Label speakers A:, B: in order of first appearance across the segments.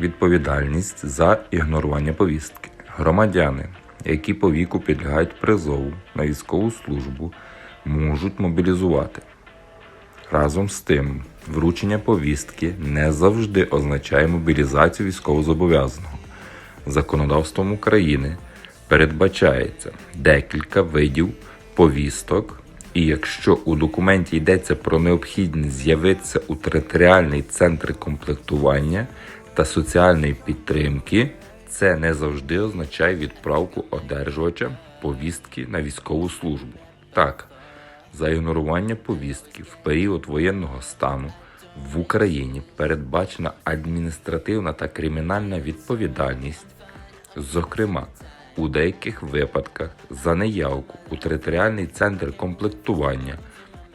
A: відповідальність за ігнорування повістки. Громадяни, які по віку підлягають призову на військову службу, можуть мобілізувати. Разом з тим, вручення повістки не завжди означає мобілізацію військовозобов'язаного. Законодавством України передбачається декілька видів повісток, і якщо у документі йдеться про необхідність з'явитися у територіальний центр комплектування та соціальної підтримки, це не завжди означає відправку одержувача повістки на військову службу. Так, за ігнорування повістки в період воєнного стану в Україні передбачена адміністративна та кримінальна відповідальність, зокрема, у деяких випадках за неявку у територіальний центр комплектування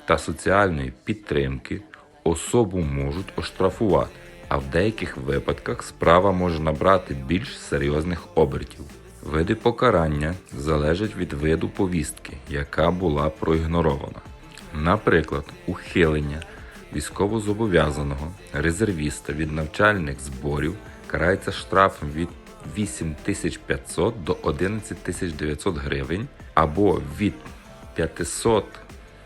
A: та соціальної підтримки особу можуть оштрафувати, а в деяких випадках справа може набрати більш серйозних обертів. Види покарання залежать від виду повістки, яка була проігнорована. Наприклад, ухилення військовозобов'язаного резервіста від навчальних зборів карається штрафом від 8500 до 11900 гривень або від 500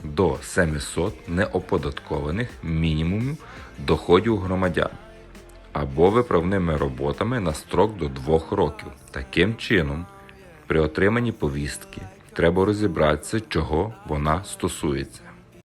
A: до 700 неоподаткованих мінімумів доходів громадян або виправними роботами на строк до 2 років. Таким чином, при отриманні повістки треба розібратися, чого вона стосується.